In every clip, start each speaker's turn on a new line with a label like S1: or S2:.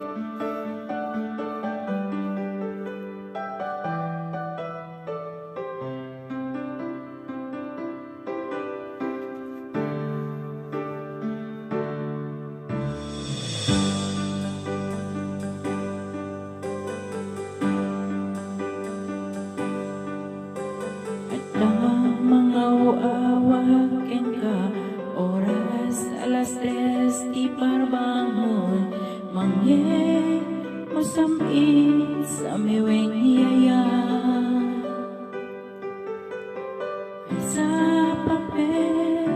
S1: Música Onye masamit sa miweng yaya Sa papel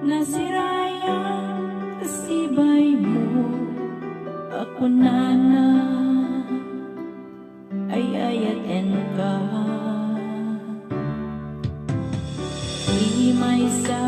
S1: na siraya kasibay mo Ako nana. Ay ayaten ka. Di may sa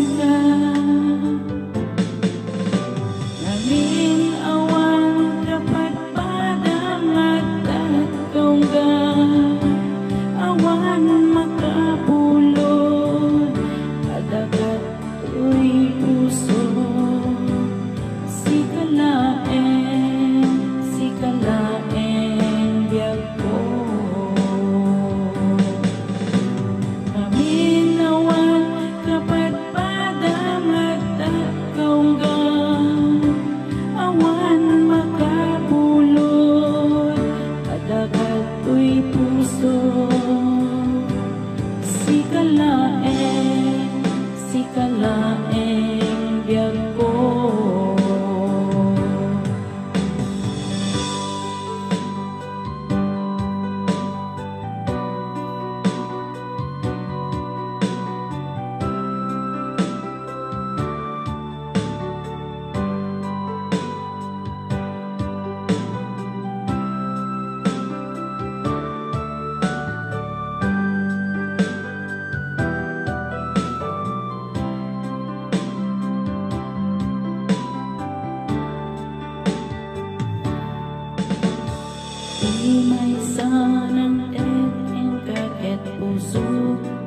S1: come in. You my son and egg in bucket puso